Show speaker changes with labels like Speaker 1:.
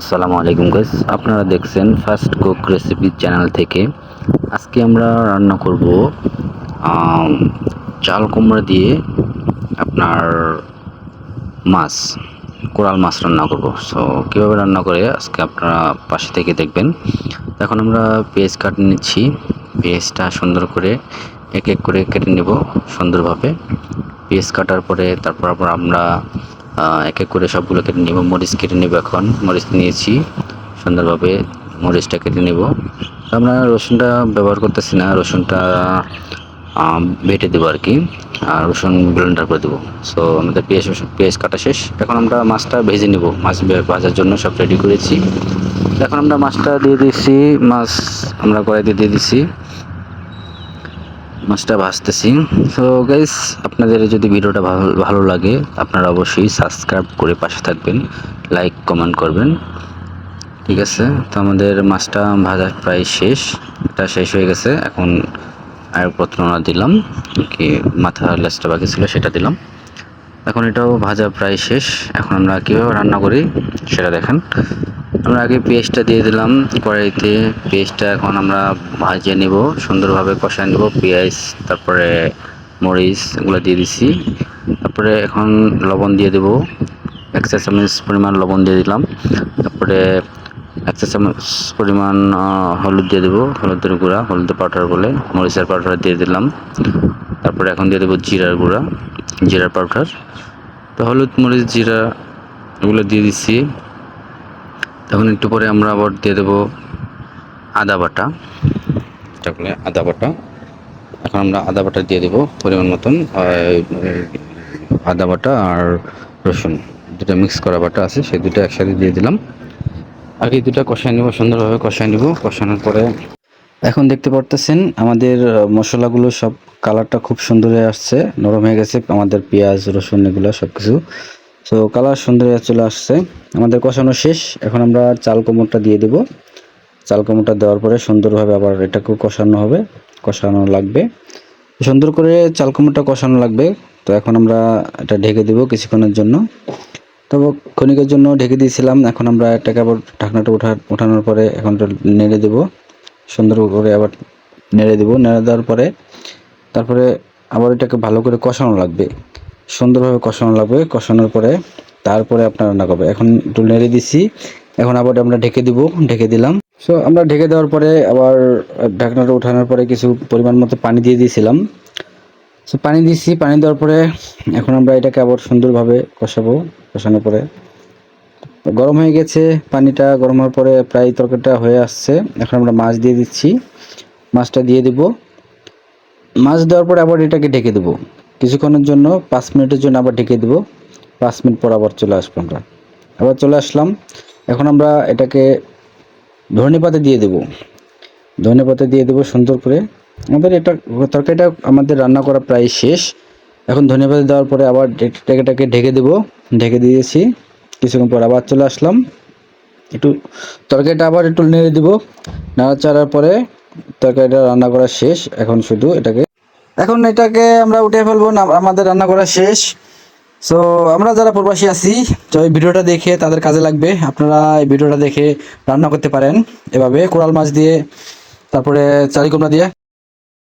Speaker 1: আসসালামু আলাইকুম গাইস আপনারা দেখছেন ফার্স্ট কুক রেসিপি চ্যানেল থেকে। আজকে আমরা রান্না করব চাল কুমড়া দিয়ে আপনার মাছ, কোরাল মাছ রান্না করব। সো কীভাবে রান্না করে আজকে আপনারা পাশে থেকে দেখবেন। এখন আমরা পেঁয়াজ কাটে নিচ্ছি। পেঁয়াজটা সুন্দর করে এক এক করে কেটে নেব সুন্দরভাবে। পেঁয়াজ কাটার পরে তারপর আমরা এক এক করে সবগুলো কেটে নেব। মরিচ কেটে নেব এখন। মরিচ নিয়েছি। সুন্দরভাবে মরিচটা কেটে নেব। আমরা রসুনটা ব্যবহার করতেছি না। রসুনটা বেটে দেবো আর কি। আর রসুন ব্লেন্ডার করে দেবো। সো আমাদের পেঁয়াজ পেঁয়াজ কাটা শেষ। এখন আমরা মাছটা ভেজে নেব। মাছ ভাজার জন্য সব রেডি করেছি। এখন আমরা মাছটা দিয়ে দিচ্ছি মাছ আমরা কড়াইতে দিয়ে দিচ্ছি মাছটা ভাজতেছি। তো গাইস আপনাদের যদি ভিডিওটা ভালো ভালো লাগে, আপনারা অবশ্যই সাবস্ক্রাইব করে পাশে থাকবেন লাইক কমেন্ট করবেন। ঠিক আছে? তো আমাদের মাছটা ভাজা প্রায় শেষ, এটা শেষ হয়ে গেছে। এখন আর প্রথমা দিলাম, কি মাথা লেসটা বাকি ছিল সেটা দিলাম। এখন এটাও ভাজা প্রায় শেষ। এখন আমরা কীভাবে রান্না করি, সেটা দেখেন। আমরা আগে পেস্টটা দিয়ে দিলাম। কড়াইতে পেস্টটা এখন আমরা ভাজিয়ে নেব। সুন্দরভাবে কষায় নেব। পেঁয়াজ, তারপরে মরিচ এগুলো দিয়ে দিছি। তারপরে এখন লবণ দিয়ে দেব। এক চামচ পরিমাণ লবণ দিয়ে দিলাম। তারপরে এক চামচ পরিমাণ হলুদ দিয়ে দেবো। হলুদের গুঁড়া হলুদের পাউডার বলে মরিচের পাউডার দিয়ে দিলাম। তারপরে এখন দিয়ে দেবো জিরার গুঁড়া, জিরার পাউডার। তো হলুদ, মরিচ, জিরা এগুলো দিয়ে দিচ্ছি তখন একটু পরে আমরা আবার দিয়ে দেবো আদা বাটা। বলে আদা বাটা। এখন আমরা আদা বাটা দিয়ে দেবো পরিমাণ মতন আদা বাটা আর রসুন। দুটো মিক্স করা বাটা আছে, সেই দুটো একসাথে দিয়ে দিলাম। আগে দুটো কষায় নেব, সুন্দরভাবে কষায় নেব। কষানোর পরে এখন দেখতে পারতেছেন, আমাদের মশলাগুলো সব কালারটা খুব সুন্দর হয়ে আসছে, নরম হয়ে গেছে। আমাদের পেঁয়াজ, রসুন, এগুলো সব কিছু তো কালার সুন্দর চলে আসছে। আমাদের কষানো শেষ। এখন আমরা চাল কোমরটা দিয়ে দেব। চাল কোমরটা দেওয়ার পরে সুন্দরভাবে আবার এটাকেও কষানো হবে। কষানো লাগবে। সুন্দর করে চাল কোমরটা কষানো লাগবে। তো এখন আমরা এটা ঢেকে দেব কিছুক্ষণের জন্য। তো ক্ষণিকের জন্য ঢেকে দিয়েছিলাম। এখন আমরা এটাকে আবার ঢাকনাটা উঠা, উঠানোর পরে এখন নেড়ে দেব। সুন্দর করে আবার নেড়ে দেব। নেড়ে দেওয়ার পরে তারপরে আবার এটাকে ভালো করে কষানো লাগবে। সুন্দরভাবে কষানো লাগবে। কষানোর পরে তারপরে আপনার রান্না করবে। এখন একটু নেড়ে দিছি। এখন আবার আমরা ঢেকে দিব। ঢেকে দিলাম। সো আমরা ঢেকে দেওয়ার পরে আবার ঢাকনাটা উঠানোর পরে কিছু পরিমাণ মতো পানি দিয়ে দিয়েছিলাম। সো পানি দিচ্ছি পানি দেওয়ার পরে এখন আমরা এটাকে আবার সুন্দরভাবে কষাবো কষানোর পরে। গরম হয়ে গেছে। পানিটা গরম হওয়ার পরে প্রায় তরকারিটা হয়ে আসছে। এখন আমরা মাছ দিয়ে দিচ্ছি। মাছটা দিয়ে দিব। মাছ দেওয়ার পরে আবার এটাকে ঢেকে দেবো। কিছুক্ষণের জন্য পাঁচ মিনিটের জন্য আবার ঢেকে দেবো। পাঁচ মিনিট পর আবার চলে আসব আমরা। আবার চলে আসলাম। এখন আমরা এটাকে ধনে পাতা দিয়ে দেবো। ধনে পাতা দিয়ে দেবো সুন্দর করে। আমাদের এটা তরকারিটা আমাদের রান্না করা প্রায় শেষ। এখন ধনে পাতা দেওয়ার পরে আবার এটাকে ঢেকে দেবো। ঢেকে দিয়েছি। কিছুক্ষণ পর আবার চলে আসলাম। একটু তরকারিটা আবার একটু নেড়ে দিব। নাড়াচাড়ার পরে তরকারিটা রান্না করা শেষ। এখন শুধু এটাকে এখন এটাকে আমরা উঠে ফেলব আমাদের রান্না করা শেষ। সো আমরা যারা প্রবাসী আছি, তো এই ভিডিওটা দেখে তাদের কাজে লাগবে। আপনারা এই ভিডিওটা দেখে রান্না করতে পারেন এভাবে, কোরাল মাছ দিয়ে, তারপরে চারি কুমড়া দিয়ে।